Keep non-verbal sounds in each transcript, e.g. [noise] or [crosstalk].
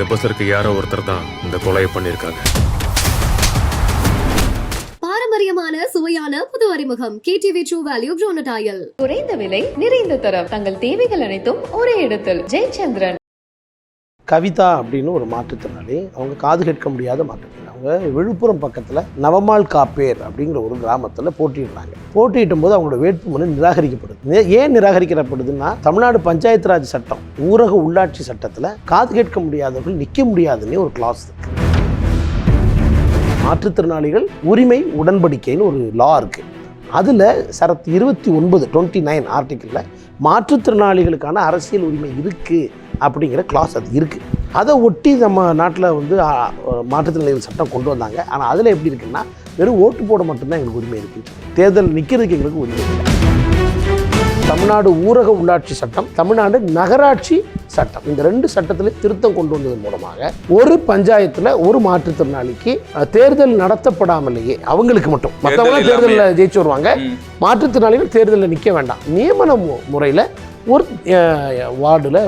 இந்த பஸ்ஸருக்கு யாரோ ஒருத்தர் தான் இந்த கொலையை பண்ணியிருக்காங்க. பாரம்பரியமான சுவையான புது அறிமுகம். கேடிவி ட்ரூ வேல்யூ ப்ரோனடாயல் குறைந்த விலை நிறைந்த தரம். தங்கள் தேவைகள் அனைத்தும் ஒரே இடத்தில். ஜெயச்சந்திரன். கவிதா அப்படின்னு ஒரு மாற்றுத்திறனாளி. அவங்க காது கேட்க முடியாத மாற்றுத்திறனாளி. விழுப்புரம் பக்கத்தில் நவமால் காப்பேர் அப்படிங்கிற ஒரு கிராமத்தில் போட்டிடுறாங்க போட்டியிடும் போது அவங்களோட வேட்புமனு நிராகரிக்கப்படுது. ஏன் நிராகரிக்கப்படுதுன்னா தமிழ்நாடு பஞ்சாயத்து ராஜ் சட்டம் ஊரக உள்ளாட்சி சட்டத்தில் காது கேட்க முடியாதவர்கள் நிற்க முடியாதுன்னு ஒரு கிளாஸ் இருக்கு. மாற்றுத்திறனாளிகள் உரிமை உடன்படிக்கைன்னு ஒரு லா இருக்குது அதில் சரத் இருபத்தி ஒன்பது டுவெண்ட்டி நைன் ஆர்டிக்கிளில் மாற்றுத்திறனாளிகளுக்கான அரசியல் உரிமை இருக்குது அப்படிங்கிற கிளாஸ் அது இருக்குது அதை ஒட்டி நம்ம நாட்டில் வந்து மாற்றுத்திறனாளிகள் சட்டம் கொண்டு வந்தாங்க. ஆனால் அதில் எப்படி இருக்குன்னா வெறும் ஓட்டு போட மட்டும்தான் எங்களுக்கு உரிமை இருக்குது தேர்தல் நிற்கிறதுக்கு எங்களுக்கு உரிமை இல்லை தமிழ்நாடு ஊரக உள்ளாட்சி சட்டம் தமிழ்நாடு நகராட்சி சட்டம் இந்த ரெண்டு சட்டத்தில் திருத்தம் கொண்டு வந்ததன் மூலமாக ஒரு பஞ்சாயத்தில் ஒரு மாற்றுத்திறனாளிக்கு தேர்தல் நடத்தப்படாமலேயே அவங்களுக்கு மட்டும் மற்றவங்க தேர்தல் தேர்தலில் ஜெயிச்சு வருவாங்க. மாற்றுத்திறனாளிகள் தேர்தலில் நிற்க வேண்டாம். நியமன முறையில் ஒரு வார்டில்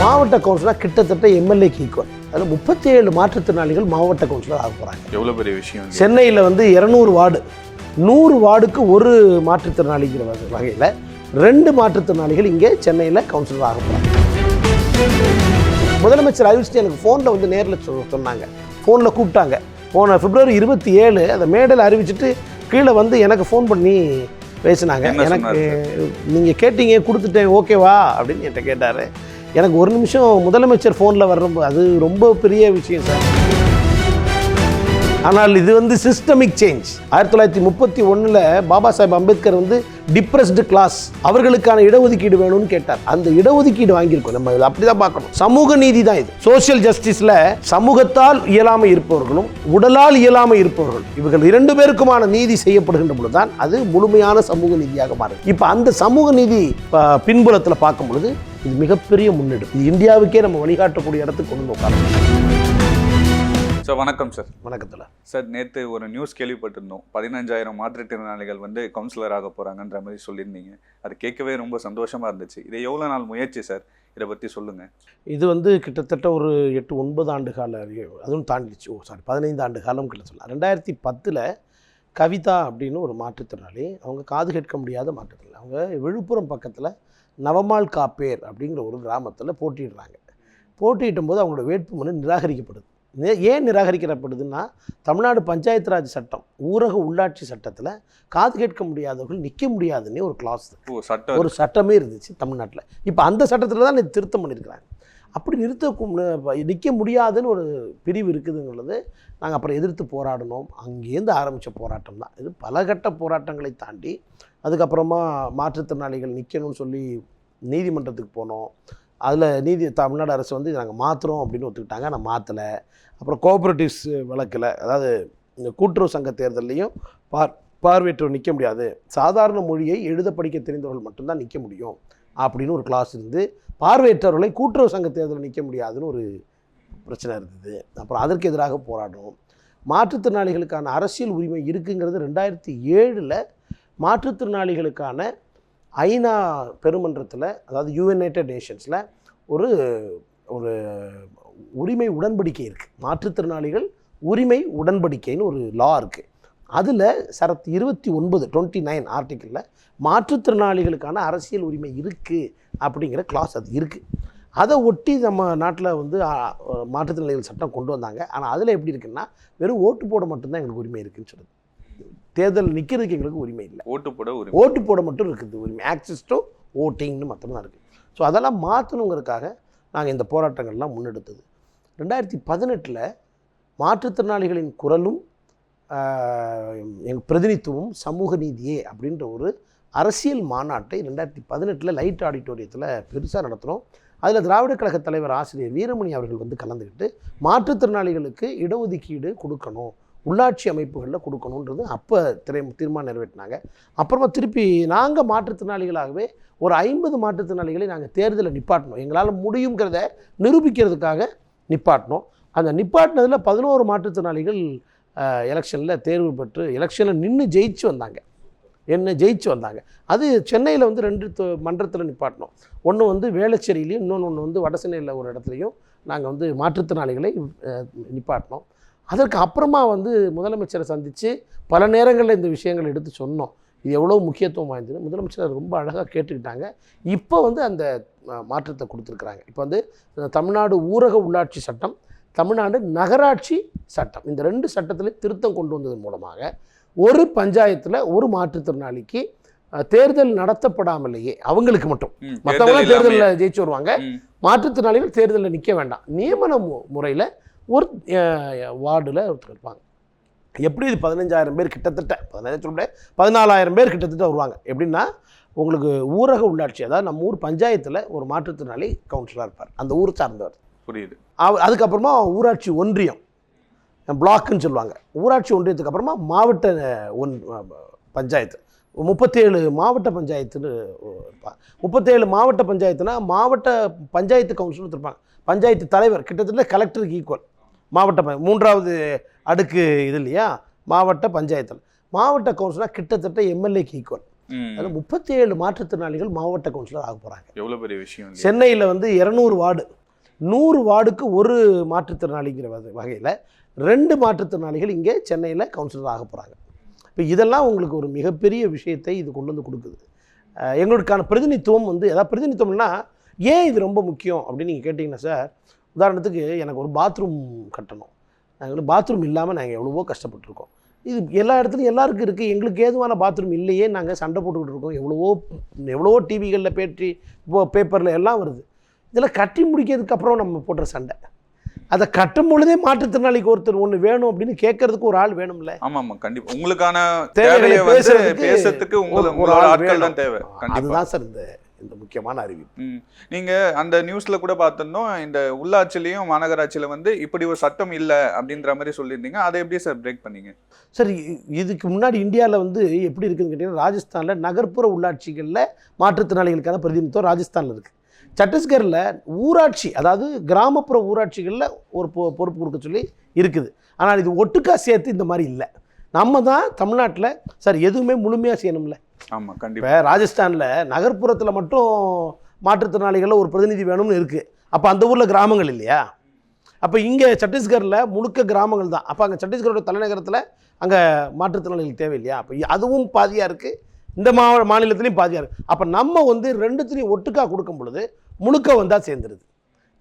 மாவட்ட கவுன்சிலர் கிட்டத்தட்ட எம்எல்ஏக்கு ஈக்குவல் அதில் முப்பத்தேழு மாற்றுத்திறனாளிகள் மாவட்ட கவுன்சிலர் ஆக போகிறாங்க எவ்வளவு பெரிய விஷயம். சென்னையில் வந்து இரநூறு வார்டு நூறு வார்டுக்கு ஒரு மாற்றுத்திறனாளிங்கிற வகை- வகையில் ரெண்டு மாற்றுத்திறனாளிகள் இங்கே சென்னையில் கவுன்சிலர் ஆக போகிறாங்க முதலமைச்சர் அறிவிச்சுட்டு எனக்கு ஃபோனில் வந்து நேரில் சொன்னாங்க. ஃபோனில் கூப்பிட்டாங்க. போன பிப்ரவரி இருபத்தி ஏழு அதை மேடையில் அறிவிச்சிட்டு கீழே வந்து எனக்கு ஃபோன் பண்ணி பேசினாங்க. எனக்கு நீங்கள் கேட்டீங்க கொடுத்துட்டேன் ஓகேவா அப்படின்னு என்கிட்ட கேட்டார். எனக்கு ஒரு நிமிஷம் முதலமைச்சர் ஃபோனில் வர்ற அது ரொம்ப பெரிய விஷயம் சார். ஆனால் இது வந்து சிஸ்டமிக் சேஞ்ச் ஆயிரத்தி தொள்ளாயிரத்தி முப்பத்தி ஒன்றில் பாபா சாஹேப் அம்பேத்கர் வந்து டிப்ரெஸ்டு கிளாஸ் அவர்களுக்கான இடஒதுக்கீடு வேணும்னு கேட்டார். அந்த இடஒதுக்கீடு வாங்கியிருக்கோம். நம்ம இதை அப்படிதான் பார்க்கணும். சமூக நீதி தான் இது. சோஷியல் ஜஸ்டிஸில் சமூகத்தால் இயலாமல் இருப்பவர்களும் உடலால் இயலாமல் இருப்பவர்கள் இவர்கள் இரண்டு பேருக்குமான நீதி செய்யப்படுகின்ற பொழுதுதான் அது முழுமையான சமூக நீதியாக மாறும் இப்போ அந்த சமூக நீதி பின்புலத்தில் பார்க்கும் பொழுது இது மிகப்பெரிய முன்னெடுப்பு இது இந்தியாவுக்கே நம்ம வழிகாட்டக்கூடிய இடத்துக்கு கொண்டு வந்து உட்காரணும் சார் வணக்கம் சார். வணக்கத்தில். சார் நேற்று ஒரு நியூஸ் கேள்விப்பட்டிருந்தோம். பதினஞ்சாயிரம் மாற்றுத்திறனாளிகள் வந்து கவுன்சிலர் ஆக போறாங்கன்ற மாதிரி சொல்லியிருந்தீங்க. அது கேட்கவே ரொம்ப சந்தோஷமா இருந்துச்சு. இது எவ்வளோ நாள் முயற்சி சார்? இதை பத்தி சொல்லுங்க. இது வந்து கிட்டத்தட்ட ஒரு எட்டு ஒன்பது ஆண்டு கால அதுவும் தாண்டிச்சு. ஓ சாரி பதினைந்து ஆண்டு காலம் கிட்ட சொல்லலாம். ரெண்டாயிரத்தி பத்தில் கவிதா அப்படின்னு ஒரு மாற்றுத்திறனாளி அவங்க காது கேட்க முடியாத மாற்றுத்திறனாளி அவங்க விழுப்புரம் பக்கத்தில் நவமால் காப்பேர் அப்படிங்கிற ஒரு கிராமத்தில் போட்டியிடுறாங்க. போட்டியிடும் போது அவங்களோட வேட்புமனு நிராகரிக்கப்படுது. ஏன் நிராகரிக்கப்படுதுன்னா தமிழ்நாடு பஞ்சாயத்து ராஜ் சட்டம் ஊரக உள்ளாட்சி சட்டத்தில் காது கேட்க முடியாதவர்கள் நிற்க முடியாதுன்னே ஒரு கிளாஸ் ஒரு சட்டமே இருந்துச்சு தமிழ்நாட்டில். இப்போ அந்த சட்டத்தில் தான் திருத்தம் பண்ணியிருக்கிறாங்க அப்படி நிறுத்த நிற்க முடியாதுன்னு ஒரு பிரிவு இருக்குதுங்கிறது நாங்கள் அப்புறம் எதிர்த்து போராடினோம் அங்கேருந்து ஆரம்பித்த போராட்டம் தான். இது பல கட்ட போராட்டங்களை தாண்டி அதுக்கப்புறமா மாற்றுத்திறனாளிகள் நிற்கணும்னு சொல்லி நீதிமன்றத்துக்கு போனோம். அதில் நீதி தமிழ்நாடு அரசு வந்து நாங்கள் மாற்றுறோம் அப்படின்னு ஒத்துக்கிட்டாங்க. நான் மாற்றலை அப்புறம் கோஆப்ரேட்டிவ்ஸ் வழக்கில் அதாவது இந்த கூட்டுறவு சங்க தேர்தல்லையும் பார் பார்வையற்றோர் நிற்க முடியாது. சாதாரண மொழியை எழுத படிக்க தெரிந்தவர்கள் மட்டும்தான் நிற்க முடியும் அப்படின்னு ஒரு கிளாஸ் இருந்து பார்வையற்றவர்களை கூட்டுறவு சங்க தேர்தலில் நிற்க முடியாதுன்னு ஒரு பிரச்சனை இருந்தது. அப்புறம் அதற்கு எதிராக போராடணும் மாற்றுத்திறனாளிகளுக்கான அரசியல் உரிமை இருக்குங்கிறது ரெண்டாயிரத்தி ஏழில் மாற்றுத்திறனாளிகளுக்கான ஐநா பெருமன்றத்தில் அதாவது யுஎன்ஐட்டட் நேஷன்ஸில் ஒரு ஒரு உரிமை உடன்படிக்கை இருக்குது மாற்றுத்திறனாளிகள் உரிமை உடன்படிக்கைன்னு ஒரு லா இருக்குது அதில் சரத் இருபத்தி ஒன்பது டுவெண்ட்டி நைன் ஆர்டிக்கிளில் மாற்றுத்திறனாளிகளுக்கான அரசியல் உரிமை இருக்குது அப்படிங்கிற கிளாஸ் அது இருக்குது அதை ஒட்டி நம்ம நாட்டில் வந்து மாற்றுத்திறனாளிகள் சட்டம் கொண்டு வந்தாங்க. ஆனால் அதில் எப்படி இருக்குன்னா வெறும் ஓட்டு போட மட்டும்தான் எங்களுக்கு உரிமை இருக்குதுன்னு சொல்லுது தேர்தல் நிற்கிறதுக்கு எங்களுக்கு உரிமை இல்லை. ஓட்டு போட ஒரு ஓட்டு போட மட்டும் இருக்குது உரிமை. ஆக்சஸ் டு ஓட்டிங்னு மட்டும் தான் இருக்குது ஸோ அதெல்லாம் மாற்றணுங்கிறதுக்காக நாங்கள் இந்த போராட்டங்கள்லாம் முன்னெடுத்தது. ரெண்டாயிரத்தி பதினெட்டில் மாற்றுத்திறனாளிகளின் குரலும் எங்கள் பிரதிநிதித்துவம் சமூக நீதியே அப்படின்ற ஒரு அரசியல் மாநாட்டை ரெண்டாயிரத்தி பதினெட்டில் லைட் ஆடிட்டோரியத்தில் பெருசாக நடத்துகிறோம் அதில் திராவிட கழக தலைவர் ஆசிரியர் வீரமணி அவர்கள் வந்து கலந்துக்கிட்டு மாற்றுத்திறனாளிகளுக்கு இடஒதுக்கீடு கொடுக்கணும். உள்ளாட்சி அமைப்புகளில் கொடுக்கணுன்றது அப்போ திரை தீர்மானம் நிறைவேற்றினாங்க. அப்புறமா திருப்பி நாங்கள் மாற்றுத்திறனாளிகளாகவே ஒரு ஐம்பது மாற்றுத்திறனாளிகளை நாங்கள் தேர்தலில் நிப்பாட்டினோம். எங்களால் முடியுங்கிறத நிரூபிக்கிறதுக்காக நிப்பாட்டினோம். அந்த நிப்பாட்டினதில் பதினோரு மாற்றுத்திறனாளிகள் எலெக்ஷனில் தேர்வு பெற்று எலெக்ஷனில் நின்று ஜெயிச்சு வந்தாங்க. என்ன ஜெயிச்சு வந்தாங்க. அது சென்னையில் வந்து ரெண்டு மன்றத்தில் நிப்பாட்டினோம். ஒன்று வந்து வேளச்சேரியிலையும் இன்னொன்று ஒன்று வந்து வடசென்னையில் ஒரு இடத்துலையும் நாங்கள் வந்து மாற்றுத்திறனாளிகளை நிப்பாட்டினோம். அதற்கு அப்புறமா வந்து முதலமைச்சரை சந்தித்து பல நேரங்களில் இந்த விஷயங்களை எடுத்து சொன்னோம். இது எவ்வளோ முக்கியத்துவம் வாய்ந்தது? முதலமைச்சர் ரொம்ப அழகாக கேட்டுக்கிட்டாங்க. இப்போ வந்து அந்த மாற்றத்தை கொடுத்துருக்குறாங்க. இப்போ வந்து தமிழ்நாடு ஊரக உள்ளாட்சி சட்டம் தமிழ்நாடு நகராட்சி சட்டம். இந்த ரெண்டு சட்டத்திலே திருத்தம் கொண்டு வந்ததன் மூலமாக ஒரு பஞ்சாயத்தில் ஒரு மாற்றுத்திறனாளிக்கு தேர்தல் நடத்தப்படாமலேயே அவங்களுக்கு மட்டும். மற்றவங்களாம். தேர்தலில் ஜெயிச்சு வருவாங்க. மாற்றுத்திறனாளிகள் தேர்தலில் நிற்க வேண்டாம். நியமன முறையில் ஒரு வார்டில் ஒருத்தர் இருப்பாங்க. எப்படி இது பதினஞ்சாயிரம் பேர் கிட்டத்தட்ட பதினஞ்சாயிரம் முடியாது பதினாலாயிரம் பேர் கிட்டத்தட்ட வருவாங்க. எப்படின்னா உங்களுக்கு ஊரக உள்ளாட்சி அதாவது நம்ம ஊர் பஞ்சாயத்தில் ஒரு மாற்றுத்திறனாளி கவுன்சிலராக இருப்பார். அந்த ஊர் சார்ந்தவர். புரியுது. அதுக்கப்புறமா ஊராட்சி ஒன்றியம் பிளாக்குன்னு சொல்லுவாங்க. ஊராட்சி ஒன்றியத்துக்கு அப்புறமா மாவட்ட ஒன் பஞ்சாயத்து. முப்பத்தேழு மாவட்ட பஞ்சாயத்துன்னு இருப்பாங்க முப்பத்தேழு மாவட்ட பஞ்சாயத்துனா மாவட்ட பஞ்சாயத்து கவுன்சிலர் இருப்பாங்க. பஞ்சாயத்து தலைவர் கிட்டத்தட்ட கலெக்டருக்கு ஈக்குவல். மாவட்ட மூன்றாவது அடுக்கு இது இல்லையா? மாவட்ட பஞ்சாயத்தில் மாவட்ட கவுன்சிலர் கிட்டத்தட்ட எம்எல்ஏக்கு ஈக்குவல் அதில் முப்பத்தேழு மாற்றுத்திறனாளிகள் மாவட்ட கவுன்சிலர் ஆக போகிறாங்க எவ்வளவு பெரிய விஷயம்? சென்னையில் வந்து இரநூறு வார்டு. நூறு வார்டுக்கு ஒரு மாற்றுத்திறனாளிங்கிற வகை- வகையில் ரெண்டு மாற்றுத்திறனாளிகள் இங்கே சென்னையில் கவுன்சிலர் ஆக போகிறாங்க இப்போ இதெல்லாம் உங்களுக்கு ஒரு மிகப்பெரிய விஷயத்தை இது கொண்டு வந்து கொடுக்குது. எங்களுக்கான பிரதிநிதித்துவம் வந்து அதாவது பிரதிநிதித்துவம்னா ஏன் இது ரொம்ப முக்கியம் அப்படின்னு நீங்கள் கேட்டிங்கன்னா சார் உதாரணத்துக்கு எனக்கு ஒரு பாத்ரூம் கட்டணும். நாங்கள் பாத்ரூம் இல்லாமல் நாங்கள் எவ்வளவோ கஷ்டப்பட்டிருக்கோம். இது எல்லா இடத்துலையும் எல்லாருக்கும் இருக்குது எங்களுக்கு ஏதுவான பாத்ரூம் இல்லையே நாங்கள் சண்டை போட்டுக்கிட்டு இருக்கோம். எவ்வளவோ எவ்வளவோ டிவிகளில் பேட்டி இப்போ பேப்பரில் எல்லாம் வருது. இதெல்லாம் கட்டி முடிக்கிறதுக்கு அப்புறம் நம்ம போடுற சண்டை. அதை கட்டும் பொழுதே மாற்றுத்திறனாளிக்கு ஒருத்தர் ஒன்று வேணும் அப்படின்னு கேட்கறதுக்கு ஒரு ஆள் வேணும்ல. ஆமா ஆமா கண்டிப்பா. உங்களுக்கான தேவைகளை தேவையை பேசுறதுக்கு பேசுறதுக்கு ஒரு- ஆட்கள் தான். தேவை. அதுதான் சார் இந்த இந்த முக்கியமான அறிவிப்பு. ம். நீங்க அந்த நியூஸ்ல கூட பார்த்திருந்தோம் இந்த உள்ளாட்சியிலையும் மாநகராட்சியில வந்து இப்படி ஒரு சட்டம் இல்ல அப்படின்ற மாதிரி சொல்லியிருந்தீங்க. அதை எப்படி சார் பிரேக் பண்ணீங்க? சரி இதுக்கு முன்னாடி இந்தியாவில் வந்து எப்படி இருக்குதுன்னு கேட்டிங்கன்னா ராஜஸ்தானில் நகர்ப்புற உள்ளாட்சிகளில் மாற்றுத்திறனாளிகளுக்கான பிரதிநிதித்துவம் ராஜஸ்தானில் இருக்குது சத்தீஸ்கரில் ஊராட்சி அதாவது கிராமப்புற ஊராட்சிகளில் ஒரு பொ- பொறுப்பு கொடுக்க சொல்லி இருக்குது. ஆனால் இது ஒட்டுக்கா சேர்த்து இந்த மாதிரி இல்லை. நம்ம தான் தமிழ்நாட்டில் சார் எதுவுமே முழுமையாக செய்யணும்ல. ஆமா கண்டிப்பா. இப்போ ராஜஸ்தானில் நகர்ப்புறத்தில் மட்டும் மாற்றுத்திறனாளிகளில் ஒரு பிரதிநிதி வேணும்னு இருக்குது அப்போ அந்த ஊரில் கிராமங்கள் இல்லையா? அப்போ இங்கே சத்தீஸ்கரில் முழுக்க கிராமங்கள் தான். அப்போ அங்கே சத்தீஸ்கரோட தலைநகரத்தில் அங்கே மாற்றுத்திறனாளிகள் தேவையில்லையா? அப்போ அதுவும் பாதியாக இருக்குது இந்த மா மாநிலத்திலையும் பாதியாக இருக்குது அப்போ நம்ம வந்து ரெண்டுத்துலையும் ஒட்டுக்கா கொடுக்கும் பொழுது முழுக்க வந்தால் சேர்ந்துருது.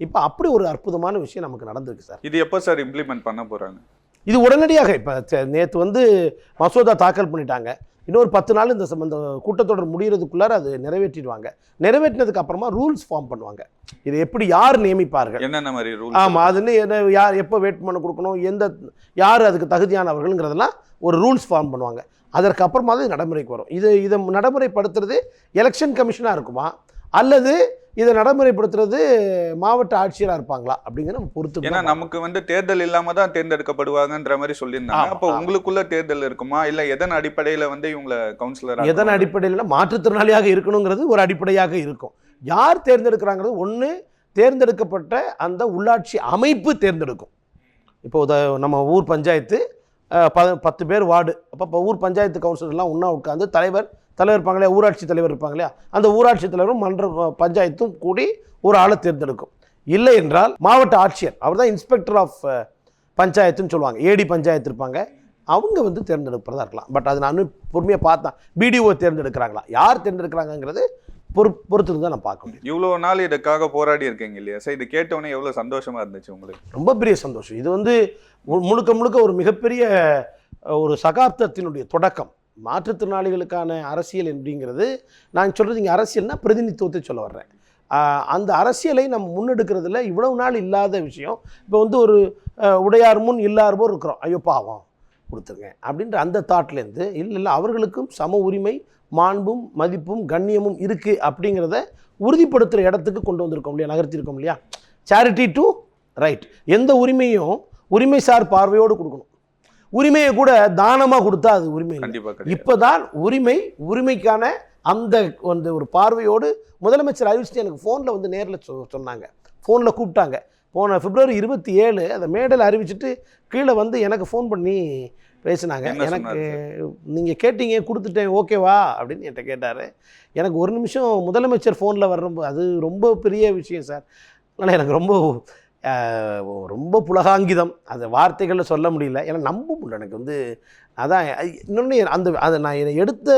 இப்போ அப்படி ஒரு அற்புதமான விஷயம் நமக்கு நடந்திருக்கு சார். இது எப்போ சார் இம்ப்ளிமெண்ட் பண்ண போறாங்க? இது உடனடியாக இப்போ நேற்று வந்து மசோதா தாக்கல் பண்ணிட்டாங்க. இன்னொரு பத்து நாள் இந்த இந்த கூட்டத்தொடர் முடிகிறதுக்குள்ளார அது நிறைவேற்றிடுவாங்க. நிறைவேற்றினதுக்கு அப்புறமா ரூல்ஸ் ஃபார்ம் பண்ணுவாங்க. இது எப்படி யார் நியமிப்பார்கள்? என்னென்ன மாதிரி ரூல் ஆமாம் அதுன்னு என்ன யார் எப்போ வேட்புமனு கொடுக்கணும் எந்த யார் அதுக்கு தகுதியானவர்கள்ங்கிறதெல்லாம் ஒரு ரூல்ஸ் ஃபார்ம் பண்ணுவாங்க. அதற்கு அப்புறமா தான் இது நடைமுறைக்கு வரும். இது இதை நடைமுறைப்படுத்துறது எலெக்ஷன் கமிஷனாக இருக்குமா? அல்லது இதை நடைமுறைப்படுத்துறது மாவட்ட ஆட்சியராக இருப்பாங்களா அப்படிங்கிற நம்ம பொறுத்து ஏன்னா நமக்கு வந்து தேர்தல் இல்லாம தான் தேர்ந்தெடுக்கப்படுவாங்கன்ற மாதிரி சொல்லியிருந்தாங்க. அப்போ. உங்களுக்குள்ள தேர்தல் இருக்குமா? இல்ல எதன் அடிப்படையில வந்து இவங்களை கவுன்சிலர் எதன் அடிப்படையில்? மாற்றுத்திறனாளியாக இருக்கணுங்கிறது ஒரு அடிப்படையாக இருக்கும். யார் தேர்ந்தெடுக்கிறாங்கிறது? ஒன்று தேர்ந்தெடுக்கப்பட்ட அந்த உள்ளாட்சி அமைப்பு தேர்ந்தெடுக்கும். இப்போ நம்ம ஊர் பஞ்சாயத்து ப பத்து பேர் வார்டு. அப்போ இப்போ ஊர் பஞ்சாயத்து கவுன்சிலர்லாம் ஒன்றா உட்காந்து தலைவர் தலைவர் இருப்பாங்க இல்லையா? ஊராட்சி தலைவர் இருப்பாங்க இல்லையா? அந்த ஊராட்சி தலைவரும் மன்ற பஞ்சாயத்தும் கூடி ஒரு ஆளை தேர்ந்தெடுக்கும். இல்லை என்றால் மாவட்ட ஆட்சியர் அவர் தான் இன்ஸ்பெக்டர் ஆஃப் பஞ்சாயத்துன்னு சொல்லுவாங்க. ஏடி பஞ்சாயத்து இருப்பாங்க. அவங்க வந்து தேர்ந்தெடுப்பதா இருக்கலாம். பட் அது நான் பொறுமையாக பார்த்தேன் பிடிஓ தேர்ந்தெடுக்கிறாங்களா? யார் தேர்ந்தெடுக்கிறாங்கங்கிறது பொறு பொறுத்து தான் நான் பார்க்க முடியும். இவ்வளவு நாள் இதுக்காக போராடி இருக்கீங்க இல்லையா? சார் இது கேட்டோன்னே எவ்வளவு சந்தோஷமா இருந்துச்சு உங்களுக்கு? ரொம்ப பெரிய சந்தோஷம். இது வந்து மு- முழுக்க முழுக்க ஒரு மிகப்பெரிய ஒரு சகாப்தத்தினுடைய தொடக்கம். மாற்றுத்திறனாளிகளுக்கான அரசியல் அப்படிங்கிறது நான் சொல்கிறது இங்கே அரசியல்னா பிரதிநிதித்துவத்தை சொல்ல வர்றேன். அந்த அரசியலை நம்ம முன்னெடுக்கிறதுல இவ்வளவு நாள் இல்லாத விஷயம். இப்போ வந்து ஒரு உடையார் முன் இல்லார் இருக்கிறோம். ஐயோ பாவம் கொடுத்துருங்க அப்படின்ற அந்த தாட்லேருந்து இல்லை இல்லை அவர்களுக்கும் சம உரிமை மாண்பும் மதிப்பும் கண்ணியமும் இருக்குது அப்படிங்கிறத உறுதிப்படுத்துகிற இடத்துக்கு கொண்டு வந்திருக்கோம் இல்லையா? நகர்த்திருக்கோம் இல்லையா? சேரிட்டி டு ரைட் எந்த உரிமையும் உரிமை சார் பார்வையோடு கொடுக்கணும். உரிமையை கூட தானமாக கொடுத்தா அது உரிமை கிடையாது இப்போதான் உரிமை உரிமைக்கான அந்த அந்த ஒரு பார்வையோடு முதலமைச்சர் அறிவிச்சுட்டு எனக்கு ஃபோனில் வந்து நேரில் சொ சொன்னாங்க. ஃபோனில் கூப்பிட்டாங்க. போன பிப்ரவரி இருபத்தி ஏழு அதை மேடையில் அறிவிச்சிட்டு கீழே வந்து எனக்கு ஃபோன் பண்ணி பேசினாங்க. எனக்கு நீங்கள் கேட்டீங்க கொடுத்துட்டேன் ஓகேவா அப்படின்னு என்கிட்ட கேட்டார். எனக்கு ஒரு நிமிஷம் முதலமைச்சர் ஃபோனில் வர்ற அது ரொம்ப பெரிய விஷயம் சார். ஆனால் எனக்கு ரொம்ப ரொம்ப புலகாங்கிதம். அந்த வார்த்தைகளில் சொல்ல முடியல. ஏன்னா நம்ப முடியல எனக்கு வந்து அதான் இன்னொன்று அந்த அதை நான் என்னை எடுத்த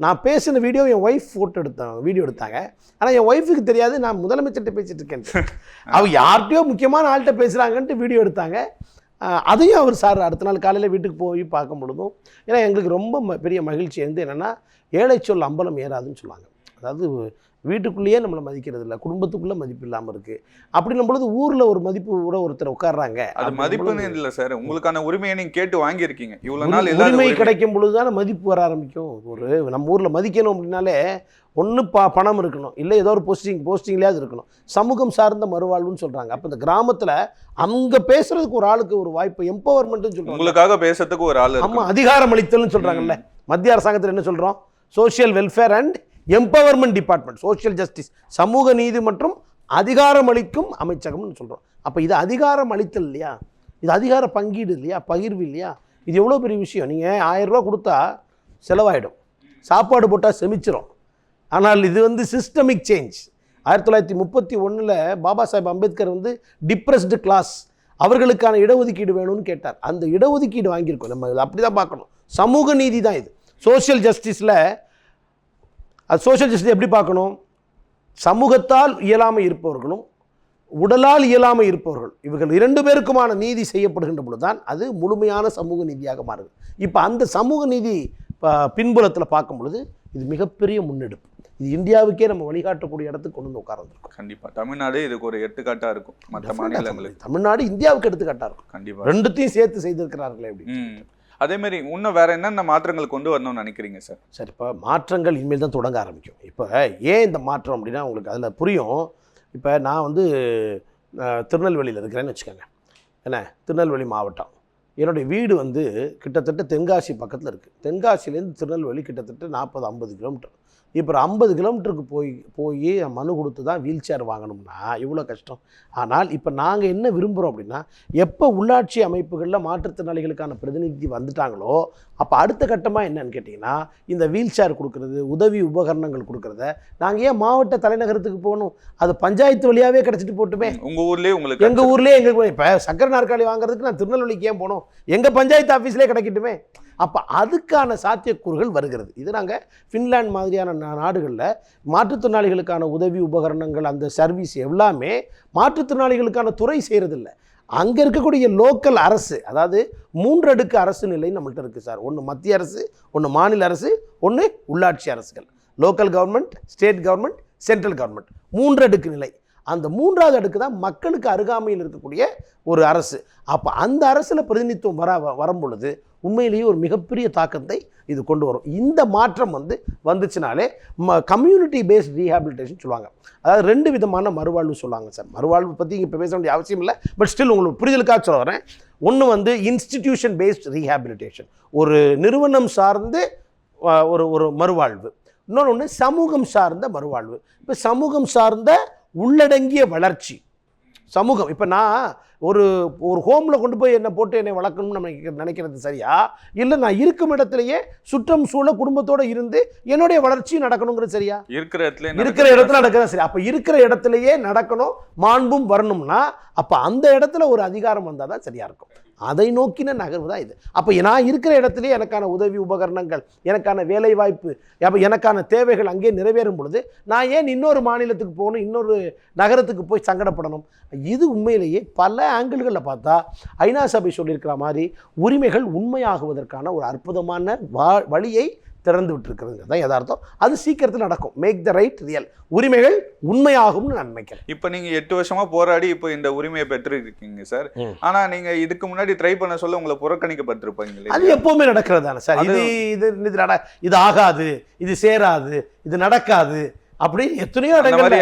நான் பேசின வீடியோ என் ஒய்ஃப் ஃபோட்டோ எடுத்தாங்க வீடியோ எடுத்தாங்க. ஆனால் என் ஒய்ஃபுக்கு தெரியாது நான் முதலமைச்சர்கிட்ட பேசிட்டு இருக்கேன். [laughs] அவ யார்கிட்டயோ முக்கியமான ஆள்கிட்ட பேசுகிறாங்கன்ட்டு வீடியோ எடுத்தாங்க. அதையும் அவர் சார் அடுத்த நாள் காலையில் வீட்டுக்கு போய் பார்க்க பொழுதும் ஏன்னா எங்களுக்கு ரொம்ப பெரிய மகிழ்ச்சி. வந்து என்னென்னா ஏழை சொல் அம்பலம் ஏறாதுன்னு சொல்லுவாங்க. அதாவது வீட்டுக்குள்ளேயே நம்மளை மதிக்கிறது இல்லை குடும்பத்துக்குள்ளே மதிப்பு இல்லாமல் இருக்குது அப்படின்னும் பொழுது ஊரில் ஒரு மதிப்பு கூட ஒருத்தர் உட்கார்றாங்க. அது மதிப்புன்னு இல்ல சார். உங்களுக்கான உரிமையை நீங்க கேட்டு வாங்கியிருக்கீங்க. இவ்வளவு உரி- நாள் உரிமை. கிடைக்கும் பொழுது தானே மதிப்பு வர ஆரம்பிக்கும். ஒரு நம்ம ஊரில் மதிக்கணும் அப்படின்னாலே ஒன்று பா பணம் இருக்கணும். இல்லை ஏதோ ஒரு போஸ்டிங் போஸ்டிங்லேயாவது இருக்கணும். சமூகம் சார்ந்த மறுவாழ்வுன்னு சொல்கிறாங்க அப்போ இந்த கிராமத்தில் அங்கே பேசுறதுக்கு ஒரு ஆளுக்கு ஒரு வாய்ப்பு எம்பவர்மெண்ட்னு சொல்கிறாங்க உங்களுக்காக பேசுறதுக்கு ஒரு ஆள் ஆமா இருக்கு அதிகாரம் அளித்தல்னு சொல்றாங்கல்ல. மத்திய அரசாங்கத்தில் என்ன சொல்றோம்? Social welfare and empowerment department social justice சமூக நீதி மற்றும் அதிகாரம் அளிக்கும் அமைச்சகம்னு சொல்கிறோம் அப்போ இது அதிகாரம் அளித்தல் இல்லையா? இது அதிகார பங்கீடு இல்லையா? பகிர்வு இல்லையா? இது எவ்வளோ பெரிய விஷயம்? நீங்கள் ஆயிரம் ரூபா கொடுத்தா செலவாயிடும். சாப்பாடு போட்டால் செமிச்சிரும். ஆனால் இது வந்து சிஸ்டமிக் சேஞ்ச் ஆயிரத்தி தொள்ளாயிரத்தி முப்பத்தி ஒன்றில் பாபா சாஹேப் அம்பேத்கர் வந்து டிப்ரெஸ்டு கிளாஸ் அவர்களுக்கான இடஒதுக்கீடு வேணும்னு கேட்டார். அந்த இடஒதுக்கீடு வாங்கியிருக்கோம். நம்ம அப்படி தான் பார்க்கணும். சமூக நீதி தான் இது. சோஷியல் ஜஸ்டிஸில் அது சோஷியல் ஜஸ்டிஸ் எப்படி பார்க்கணும்? சமூகத்தால் இயலாமை இருப்பவர்களும் உடலால் இயலாமை இருப்பவர்கள் இவர்கள் இரண்டு பேருக்குமான நீதி செய்யப்படுகின்ற பொழுது தான் அது முழுமையான சமூக நீதியாக மாறுது. இப்போ அந்த சமூக நீதி பின்புலத்தில் பார்க்கும் பொழுது இது மிகப்பெரிய முன்னெடுப்பு. இது இந்தியாவுக்கே நம்ம வழிகாட்டக்கூடிய இடத்துக்கு கொண்டு வந்து உட்கார்ந்துருக்கோம் கண்டிப்பா. தமிழ்நாடு இதுக்கு ஒரு எடுத்துக்காட்டா இருக்கும். மற்ற மாநிலங்களுக்கு. தமிழ்நாடு இந்தியாவுக்கு எடுத்துக்காட்டாக இருக்கும். கண்டிப்பா. ரெண்டுத்தையும் சேர்த்து செய்திருக்கிறார்களே அப்படி அதேமாரி இன்னும் வேற என்னென்ன மாற்றங்கள் கொண்டு வரணும்னு நினைக்கிறீங்க சார் சரி இப்போ மாற்றங்கள் இனிமேல் தான் தொடங்க ஆரம்பிக்கும். இப்போ ஏன் இந்த மாற்றம் அப்படின்னா உங்களுக்கு அதில் புரியும். இப்போ நான் வந்து திருநெல்வேலியில் இருக்கிறேன்னு வச்சுக்கோங்க. என்ன? திருநெல்வேலி மாவட்டம். என்னுடைய வீடு வந்து கிட்டத்தட்ட தென்காசி பக்கத்தில் இருக்குது தென்காசிலேருந்து திருநெல்வேலி கிட்டத்தட்ட நாற்பது ஐம்பது கிலோமீட்டர். இப்போ ஒரு ஐம்பது கிலோமீட்டருக்கு போய் போய் மனு கொடுத்து தான் வீல் சேர் வாங்கணும்னா இவ்வளோ கஷ்டம். ஆனால் இப்போ நாங்கள் என்ன விரும்புகிறோம் அப்படின்னா எப்போ உள்ளாட்சி அமைப்புகளில் மாற்றுத்திறனாளிகளுக்கான பிரதிநிதி வந்துட்டாங்களோ அப்போ அடுத்த கட்டமாக என்னன்னு கேட்டிங்கன்னா இந்த வீல் சேர் கொடுக்குறது உதவி உபகரணங்கள் கொடுக்குறத நாங்கள் ஏன் மாவட்ட தலைநகரத்துக்கு போகணும்? அது பஞ்சாயத்து வழியாகவே கிடச்சிட்டு போட்டுமே. உங்க ஊர்லயே உங்களுக்கு எங்கள் ஊர்லேயே எங்களுக்கு இப்போ சக்கர நாற்காலி வாங்குறதுக்கு நான் திருநெல்வேலிக்கு ஏன் போகணும் எங்கள் பஞ்சாயத்து ஆஃபீஸ்லேயே கிடைக்கட்டுமே. அப்போ அதுக்கான சாத்தியக்கூறுகள் வருகிறது. இது நாங்கள் ஃபின்லாண்ட் மாதிரியான நா- நாடுகளில் மாற்றுத்திறனாளிகளுக்கான உதவி உபகரணங்கள் அந்த சர்வீஸ் எல்லாமே மாற்றுத்திறனாளிகளுக்கான துறை செய்கிறதில்ல அங்கே இருக்கக்கூடிய லோக்கல் அரசு அதாவது மூன்றடுக்கு அரசு நிலை நம்மள்ட்ட இருக்குது சார். ஒன்று மத்திய அரசு ஒன்று மாநில அரசு ஒன்று உள்ளாட்சி அரசுகள். Local government state government central government மூன்றடுக்கு நிலை. அந்த மூன்றாவது அடுக்கு தான் மக்களுக்கு அருகாமையில் இருக்கக்கூடிய ஒரு அரசு. அப்போ அந்த அரசில் பிரதிநிதித்துவம் வர வ- வரும் பொழுது உண்மையிலேயே ஒரு மிகப்பெரிய தாக்கத்தை இது கொண்டு வரும். இந்த மாற்றம் வந்து வந்துச்சுனாலே ம கம்யூனிட்டி பேஸ்ட் ரீஹாபிலிட்டேஷன் சொல்லுவாங்க. அதாவது ரெண்டு விதமான மறுவாழ்வு சொல்லுவாங்க சார். மறுவாழ்வு பற்றி இப்போ பேச வேண்டிய அவசியம் இல்லை. பட் ஸ்டில் உங்களுக்கு புரிதலுக்காக சொல்ல வரேன். ஒன்று வந்து இன்ஸ்டிடியூஷன் பேஸ்ட் ரீஹாபிலிட்டேஷன் ஒரு நிறுவனம் சார்ந்து ஒரு ஒரு மறுவாழ்வு. இன்னொன்று ஒன்று சமூகம் சார்ந்த மறுவாழ்வு. இப்போ சமூகம் சார்ந்த உள்ளடங்கிய வளர்ச்சி. சமூகம். இப்போ நான் ஒரு ஒரு ஹோமில் கொண்டு போய் என்னை போட்டு என்னை வளர்க்கணும்னு நம்ம நினைக்க- நினைக்கிறது சரியா? இல்லை நான் இருக்கும் இடத்துலையே சுற்றம் சூழ குடும்பத்தோடு இருந்து என்னுடைய வளர்ச்சியும் நடக்கணுங்கிறது சரியா? இருக்கிற இடத்துல இருக்கிற இடத்துல நடக்கிறது சரி. அப்போ இருக்கிற இடத்துலையே நடக்கணும் மாண்பும் வரணும்னா அப்போ அந்த இடத்துல ஒரு அதிகாரம் வந்தால் தான் சரியாக இருக்கும். அதை நோக்கின நகர்வு தான் இது. அப்போ நான் இருக்கிற இடத்துலேயே எனக்கான உதவி உபகரணங்கள் எனக்கான வேலை வாய்ப்பு அப்போ எனக்கான தேவைகள் அங்கே நிறைவேறும் பொழுது நான் ஏன் இன்னொரு மாநிலத்துக்கு போகணும் இன்னொரு நகரத்துக்கு போய் சங்கடப்படணும்? இது உண்மையிலேயே பல ஆங்கிள்களில் பார்த்தா ஐநா சபை சொல்லியிருக்கிற மாதிரி உரிமைகள் உண்மையாகுவதற்கான ஒரு அற்புதமான வா வழியை திறந்து விட்டுருக்கிறது. தான் யதார்த்தம். அது சீக்கிரத்தில் நடக்கும். மேக் த ரைட் ரியல் உரிமைகள் உண்மையாகும்னு நான் நினைக்கிறேன். இப்ப நீங்க எட்டு வருஷமா போராடி இப்போ இந்த உரிமையை பெற்றிருக்கீங்க சார். ம். ஆனா நீங்க இதுக்கு முன்னாடி ட்ரை பண்ண சொல்ல உங்களை புறக்கணிக்கப்பட்டிருப்பாங்க அது எப்பவுமே நடக்கிறது தானே சார். இது இது இது நட இது ஆகாது இது சேராது இது நடக்காது அப்படி எத்தனையோ சொல்றது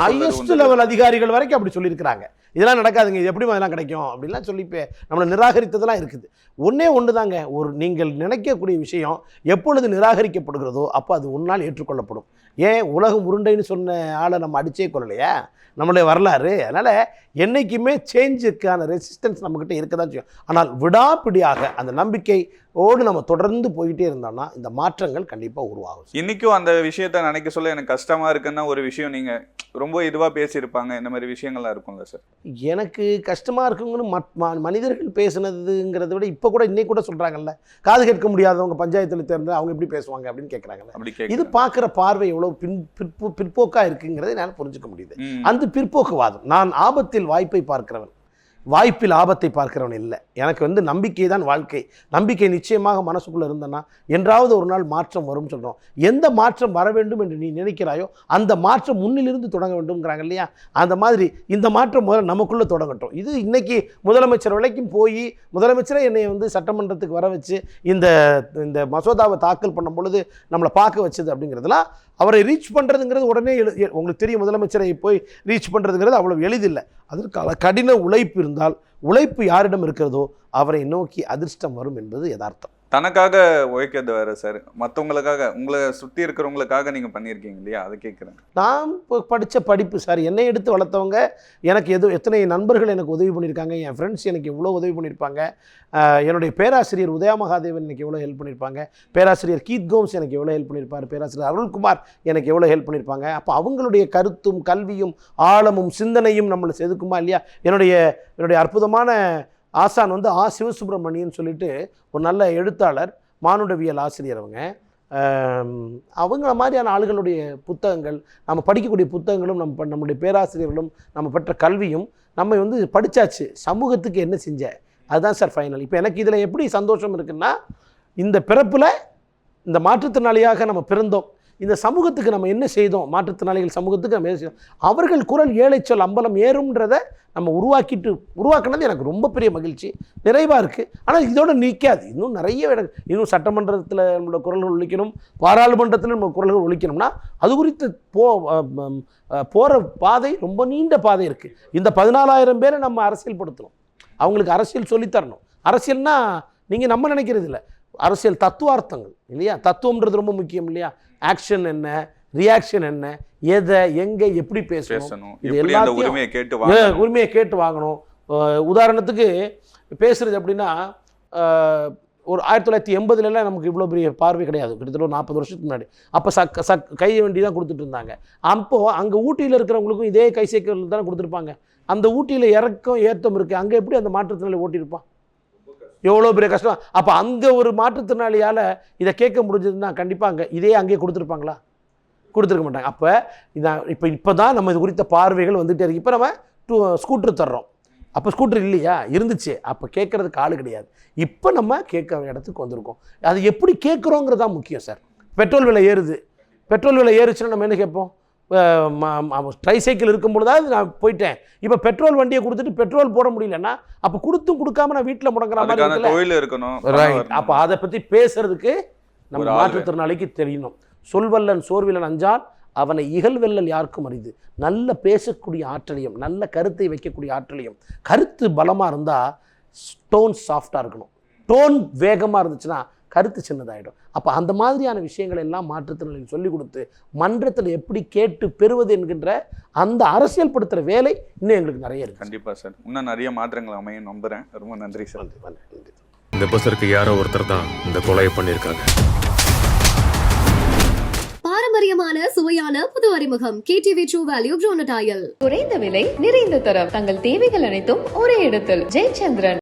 ஹையஸ்ட்? லெவல் அதிகாரிகள் வரைக்கும் அப்படி சொல்லியிருக்கிறாங்க. இதெல்லாம் நடக்காதுங்க இது எப்படி அதெல்லாம் கிடைக்கும்? அப்படின்லாம் சொல்லி இப்போ நம்மளை நிராகரித்ததெல்லாம் இருக்குது. ஒன்றே ஒன்று தாங்க ஒரு நீங்கள் நினைக்கக்கூடிய விஷயம் எப்பொழுது நிராகரிக்கப்படுகிறதோ அப்போ அது உன்னால் ஏற்றுக்கொள்ளப்படும். ஏன் உலகம் உருண்டைன்னு சொன்ன ஆளை நம்ம அடிச்சே கொள்ளலையா நம்மளுடைய வரலாறு. அதனால் என்றைக்குமே சேஞ்சுக்கான ரெசிஸ்டன்ஸ் நம்மக்கிட்ட இருக்க தான் செய்யும். ஆனால் விடாப்பிடியாக அந்த நம்பிக்கையோடு நம்ம தொடர்ந்து போயிட்டே இருந்தோம்னா இந்த மாற்றங்கள் கண்டிப்பாக உருவாகும். இன்றைக்கும் அந்த விஷயத்த நினைக்க சொல்ல எனக்கு கஷ்டமாக இருக்குன்னா ஒரு விஷயம் நீங்கள் ரொம்ப இதுவா பேசியிருப்பாங்க. இந்த மாதிரி விஷயங்கள்லாம் இருக்கும்ல சார் எனக்கு கஷ்டமாக இருக்குங்கன்னு மத் மனிதர்கள் பேசுனதுங்கிறத விட இப்போ கூட இன்னைக்கு கூட சொல்கிறாங்கல்ல காது கேட்க முடியாதவங்க பஞ்சாயத்தில் தேர்ந்து அவங்க எப்படி பேசுவாங்க அப்படின்னு கேட்குறாங்கல்ல அப்படி இது பார்க்குற பார்வை எவ்வளோ பின் பிற்போ பிற்போக்காக இருக்குங்கிறதை என்னால் புரிஞ்சுக்க முடியுது. அந்த பிற்போக்குவாதம். நான் ஆபத்தில் வாய்ப்பை பார்க்கிறவன். வாய்ப்பில் ஆபத்தை பார்க்கிறவன் இல்லை. எனக்கு வந்து நம்பிக்கை தான் வாழ்க்கை. நம்பிக்கை நிச்சயமாக மனசுக்குள்ளே இருந்தனா என்றாவது ஒரு நாள் மாற்றம் வரும்னு சொல்கிறோம் எந்த மாற்றம் வர வேண்டும் என்று நீ நினைக்கிறாயோ அந்த மாற்றம் முன்னிலிருந்து தொடங்க வேண்டும்ங்கிறாங்க இல்லையா? அந்த மாதிரி இந்த மாற்றம் முதல்ல நமக்குள்ளே தொடங்கட்டும். இது இன்றைக்கி முதலமைச்சர் வரைக்கும் போய் முதலமைச்சரே என்னை வந்து சட்டமன்றத்துக்கு வர வச்சு இந்த இந்த மசோதாவை தாக்கல் பண்ணும் பொழுது நம்மளை பார்க்க வச்சது அப்படிங்கிறதுலாம் அவரை ரீச் பண்ணுறதுங்கிறது உடனே எழு உங்களுக்கு தெரியும். முதலமைச்சரை போய் ரீச் பண்ணுறதுங்கிறது அவ்வளோ எளிதில்லை. அதற்கால கடின உழைப்பு இருந்தால் உழைப்பு யாரிடம் இருக்கிறதோ அவரை நோக்கி அதிர்ஷ்டம் வரும் என்பது யதார்த்தம். தனக்காக உழைக்கிறது வேறு சார் மற்றவங்களுக்காக உங்களை சுற்றி இருக்கிறவங்களுக்காக நீங்கள் பண்ணியிருக்கீங்க இல்லையா? அதை கேட்குறேன். நான் இப்போ படித்த படிப்பு சார் என்னை எடுத்து வளர்த்தவங்க எனக்கு எது எத்தனை நண்பர்கள் எனக்கு உதவி பண்ணியிருக்காங்க என் ஃப்ரெண்ட்ஸ் எனக்கு எவ்வளோ உதவி பண்ணியிருப்பாங்க என்னுடைய பேராசிரியர் உதயா மகாதேவன் எனக்கு எவ்வளோ ஹெல்ப் பண்ணியிருப்பாங்க பேராசிரியர் கீத் கோம்ஸ் எனக்கு எவ்வளோ ஹெல்ப் பண்ணியிருப்பார் பேராசிரியர் அருள்குமார் எனக்கு எவ்வளோ ஹெல்ப் பண்ணியிருப்பாங்க. அப்போ அவங்களுடைய கருத்தும் கல்வியும் ஆழமும் சிந்தனையும் நம்மளை செதுக்குமா இல்லையா? என்னுடைய என்னுடைய அற்புதமான ஆசான் வந்து ஆ சிவசுப்பிரமணியன் சொல்லிட்டு ஒரு நல்ல எழுத்தாளர் மானுடவியல் ஆசிரியர் அவங்க. அவங்கள மாதிரியான ஆளுகளுடைய புத்தகங்கள் நம்ம படிக்கக்கூடிய புத்தகங்களும் நம்ம நம்முடைய பேராசிரியர்களும் நம்ம பெற்ற கல்வியும் நம்ம வந்து படித்தாச்சு சமூகத்துக்கு என்ன செஞ்ச? அதுதான் சார் ஃபைனல் இப்போ எனக்கு இதில் எப்படி சந்தோஷம் இருக்குன்னா இந்த பிறப்பில் இந்த மாற்றுத்திறனாளியாக நம்ம பிறந்தோம். இந்த சமூகத்துக்கு நம்ம என்ன செய்தோம்? மாற்றுத்திறனாளிகள் சமூகத்துக்கு நம்ம என்ன செய்தோம்? அவர்கள் குரல் ஏழை சொல் அம்பலம் ஏறும்ன்றதை நம்ம உருவாக்கிட்டு உருவாக்குனது எனக்கு ரொம்ப பெரிய மகிழ்ச்சி. நிறைவாக இருக்குது ஆனால் இதோடு நிற்காது இன்னும் நிறைய இடம் இன்னும் சட்டமன்றத்தில் நம்மளோட குரல்கள் ஒழிக்கணும். பாராளுமன்றத்தில் நம்ம குரல்கள் ஒழிக்கணும்னா அது குறித்து போ போகிற பாதை ரொம்ப நீண்ட பாதை இருக்குது இந்த பதினாலாயிரம் பேரை நம்ம அரசியல்படுத்தணும். அவங்களுக்கு அரசியல் சொல்லித்தரணும். அரசியல்னால் நீங்கள் நம்ம நினைக்கிறது இல்லை அரசியல் தத்துவார்த்தங்கள் இல்லையா? தத்துவம்ன்றது ரொம்ப முக்கியம் இல்லையா? ஆக்ஷன் என்ன? ரியாக்ஷன் என்ன? எதை? எங்கே? எப்படி பேசணும்? இது எல்லாத்தையும் உரிமையை கேட்டு உரிமையை வாங்கணும். உதாரணத்துக்கு பேசுறது எப்படின்னா அஹ், ஒரு ஆயிரத்தி தொள்ளாயிரத்தி எண்பதுலலாம் நமக்கு இவ்வளோ பெரிய பார்வை கிடையாது. கிட்டத்தட்ட ஒரு நாற்பது வருஷத்துக்கு முன்னாடி. அப்போ சக் சக் கை வண்டி தான் கொடுத்துட்டு இருந்தாங்க அப்போது அங்கே ஊட்டியில் இருக்கிறவங்களுக்கும் இதே கை சைக்கிள் தானே கொடுத்துருப்பாங்க. அந்த ஊட்டியில் இறக்கம் ஏத்தம் இருக்குது அங்கே எப்படி அந்த மாற்றுத்திறனாளி ஓட்டியிருப்பான்? எவ்வளோ பெரிய கஷ்டம்? அப்போ அங்கே ஒரு மாற்றுத்திறனாளியால் இதை கேட்க முடிஞ்சதுன்னா கண்டிப்பாக அங்கே இதே அங்கேயே கொடுத்துருப்பாங்களா? கொடுத்துருக்க மாட்டாங்க. அப்போ இதான் இப்போ இப்போ தான் நம்ம இது குறித்த பார்வைகள் வந்துகிட்டே இருக்கு. இப்போ நம்ம டூ ஸ்கூட்டர் தர்றோம். அப்போ ஸ்கூட்டர் இல்லையா? இருந்துச்சு. அப்போ கேட்குறதுக்கு ஆள் கிடையாது. இப்போ நம்ம கேட்குற இடத்துக்கு வந்திருக்கோம். அது எப்படி கேட்குறோங்கிறது தான் முக்கியம் சார். பெட்ரோல் விலை ஏறுது. பெட்ரோல் விலை ஏறுச்சுன்னா நம்ம என்ன கேட்போம்? ட்ரை சைக்கிள் இருக்கும் பொழுதாவது நான் போயிட்டேன். இப்போ பெட்ரோல் வண்டியை கொடுத்துட்டு பெட்ரோல் போட முடியலன்னா அப்போ கொடுத்தும் கொடுக்காம நான் வீட்டில் முடங்குற மாதிரி இருக்கணும். ரைட். அப்போ அதை பற்றி பேசுறதுக்கு நம்ம மாற்றுத்திறனாளிக்கு தெரியணும். சொல்வல்லன் சோர்விலன் அஞ்சான் அவனை இகழ்வெல்லல் யாருக்கும் அரிது. நல்ல பேசக்கூடிய ஆற்றலையும் நல்ல கருத்தை வைக்கக்கூடிய ஆற்றலையும் கருத்து பலமாக இருந்தால் ஸ்டோன் சாஃப்டாக இருக்கணும். டோன் வேகமாக இருந்துச்சுன்னா கருத்து சின்னதாயிடும். அப்போ அந்த மாதிரியான விஷயங்களை எல்லாம் மாற்றுத்திறனாளிகள் சொல்லிக் கொடுத்து மன்றத்தில் எப்படி கேட்டு பெறுவது என்கின்ற அந்த அரசியல் படுத்துகிற வேலை இன்னும் எங்களுக்கு நிறைய இருக்கு. கண்டிப்பா சார். இன்னும் நிறைய மாற்றங்கள் அமையும் நம்புறேன். ரொம்ப நன்றி சார். நன்றி. இந்த பஸ்ஸருக்கு யாரோ ஒருத்தர் தான் இந்த கொலையை பண்ணியிருக்காங்க. பாரம்பரியமான சுவையான புது அறிமுகம். கேடிவி ட்ரூ வேல்யூ ப்ரோனடாயல் குறைந்த விலை நிறைந்த தரம். தங்கள் தேவைகள் அனைத்தும் ஒரே இடத்தில். ஜெயச்சந்திரன்.